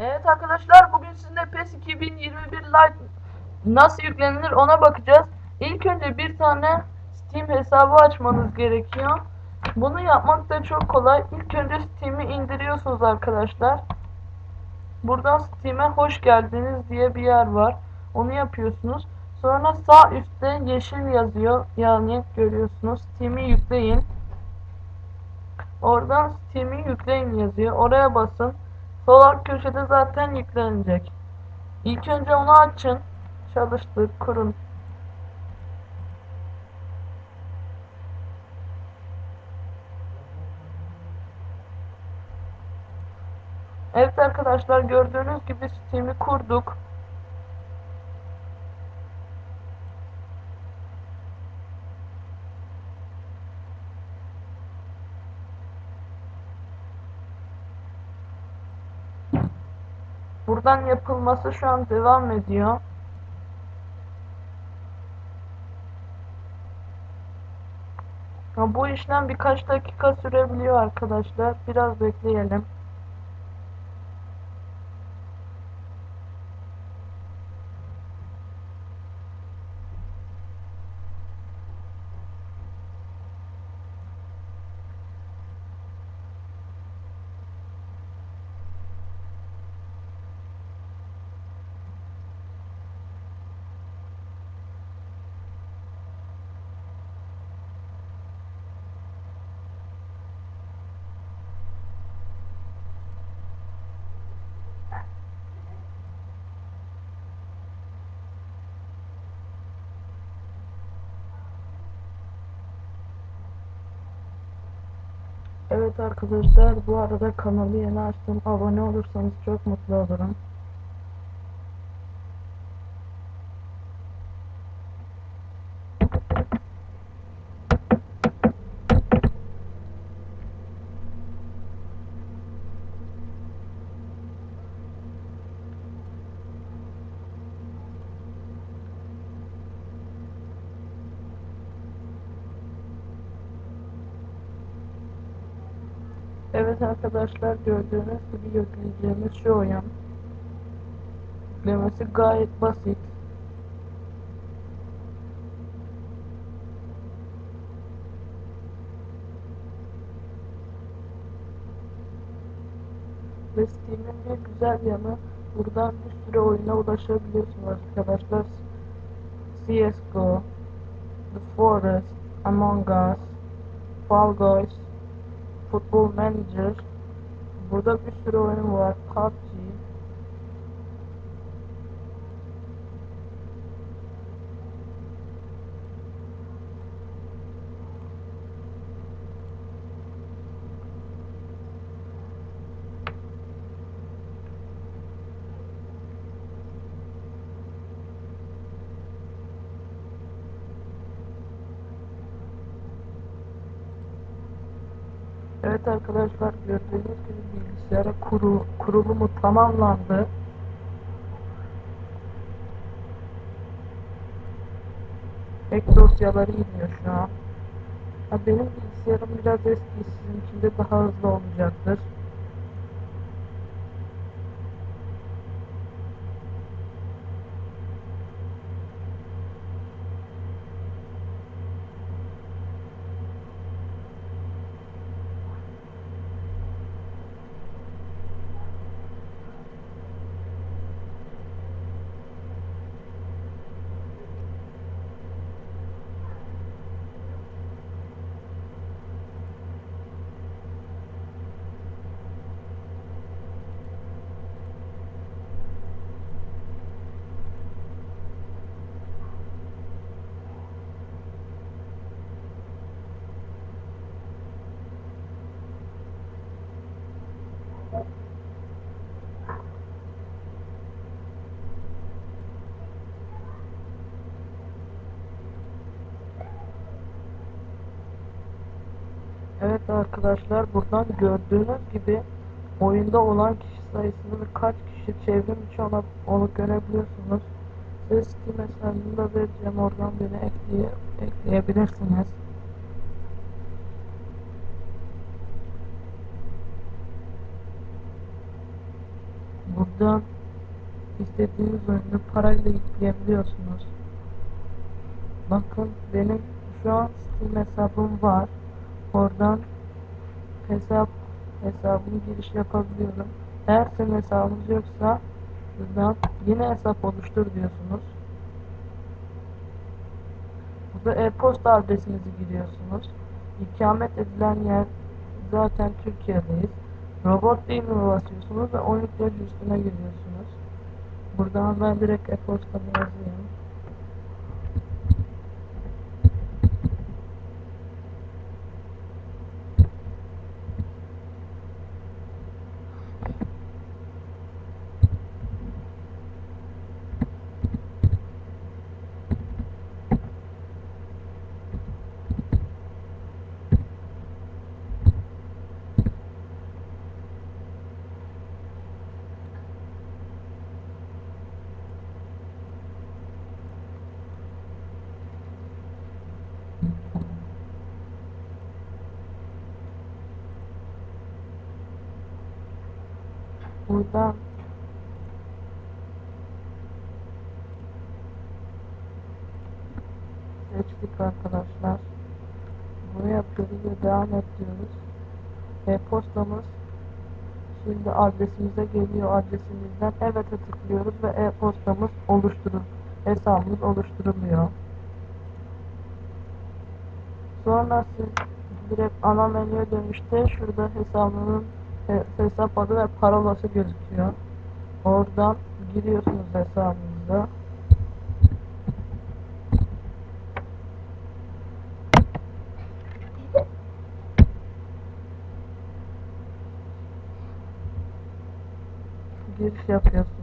Evet arkadaşlar bugün sizinle PES 2021 Lite nasıl yüklenilir ona bakacağız. İlk önce bir tane Steam hesabı açmanız gerekiyor. Bunu yapmak da çok kolay. İlk önce Steam'i indiriyorsunuz arkadaşlar. Buradan Steam'e hoş geldiniz diye bir yer var. Onu yapıyorsunuz. Sonra sağ üstte yeşil yazıyor. Yani görüyorsunuz. Steam'i yükleyin. Oradan Steam'i yükleyin yazıyor. Oraya basın. Sol alt köşede zaten yüklenecek. İlk önce onu açın. Çalıştır, kurun. Evet arkadaşlar gördüğünüz gibi Steam'i kurduk. Buradan yapılması şu an devam ediyor. Ya bu işlem birkaç dakika sürebiliyor arkadaşlar. Biraz bekleyelim. Evet arkadaşlar bu arada kanalı yeni açtım. Abone olursanız çok mutlu olurum. Evet arkadaşlar gördüğünüz gibi yükleyeceğimiz şu oyun. Yüklemesi gayet basit. Ve Steam'in bir güzel yanı buradan bir sürü oyuna ulaşabiliyorsunuz arkadaşlar. CSGO, The Forest, Among Us, Fall Guys, Football Manager. Burada bir sürü oyun var. PUBG. Evet arkadaşlar gördüğünüz gibi bilgisayara kuru, kurulumu tamamlandı. Ek dosyaları iniyor şu an. Ha, benim bilgisayarım biraz eski, sizinkinde daha hızlı olacaktır. Evet arkadaşlar buradan gördüğünüz gibi oyunda olan kişi sayısını kaç kişi çevrim içi ona, onu görebiliyorsunuz. Size Steam hesabını da vereceğim oradan beni ekleye, ekleyebilirsiniz. Buradan istediğiniz oyunu parayla yükleyebiliyorsunuz. Bakın benim şu an Steam hesabım var. Oradan hesap hesabımı giriş yapabiliyorum. Eğer senin hesabınız yoksa buradan yine hesap oluştur diyorsunuz. Burada e-posta adresinizi giriyorsunuz. İkamet edilen yer zaten Türkiye'deyiz. Robot değil mi basıyorsunuz ve 12 yaş üstüne giriyorsunuz. Buradan ben direkt e-postamı yazayım. Buradan seçtik arkadaşlar. Bunu yapıyoruz ve devam et diyoruz. E-postamız şimdi adresimize geliyor. Adresimizden evet'e tıklıyoruz ve e-postamız oluşturur. Hesabımız oluşturuluyor. Sonra siz direkt ana menüye dönüşte şurada hesabının he- hesap adı ve parolası gözüküyor. Oradan giriyorsunuz hesabınıza. Giriş yapıyorsunuz.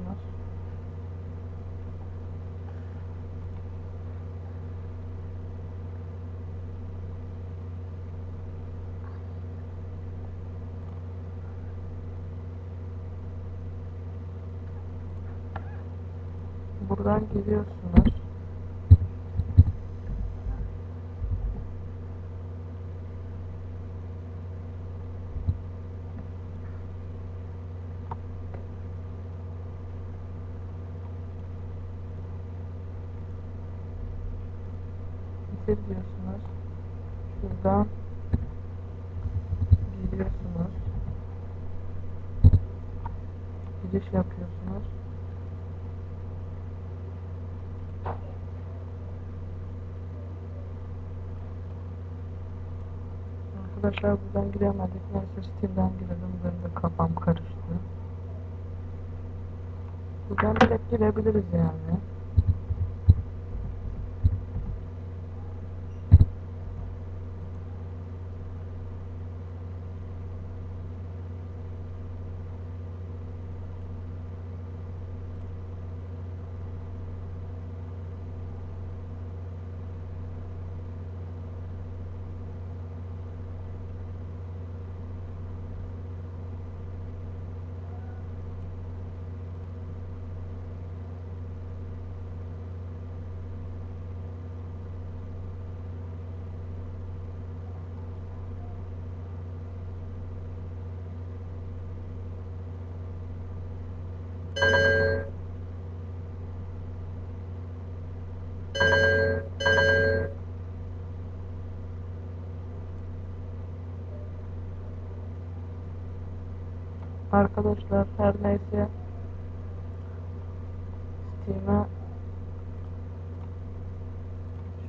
Buradan giriyorsunuz. Bitir diyorsunuz. Şuradan giriyorsunuz. Giriş yapıyorsunuz. Arkadaşlar buradan giremedik. Neyse Steam'den girelim. Benim de kafam karıştı. Buradan direkt girebiliriz yani. Arkadaşlar her neyse Steam'e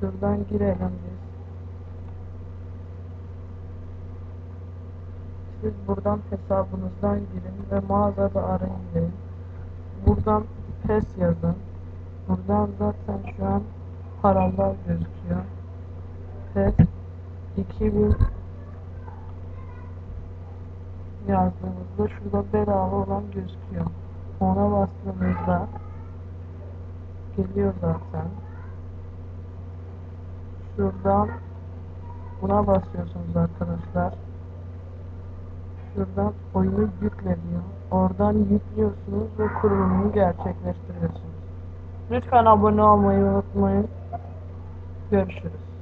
şuradan girelim biz. Siz buradan hesabınızdan girin ve mağazada arayın deyin. Buradan PES yazın. Buradan zaten şu an paralar gözüküyor. PES 2000 yazdığımızda şurada bedava olan gözüküyor. Ona bastığımızda geliyor zaten. Şuradan buna basıyorsunuz arkadaşlar. Şuradan oyunu yükle. Oradan yüklüyorsunuz ve kurulumunu gerçekleştiriyorsunuz. Lütfen abone olmayı unutmayın. Görüşürüz.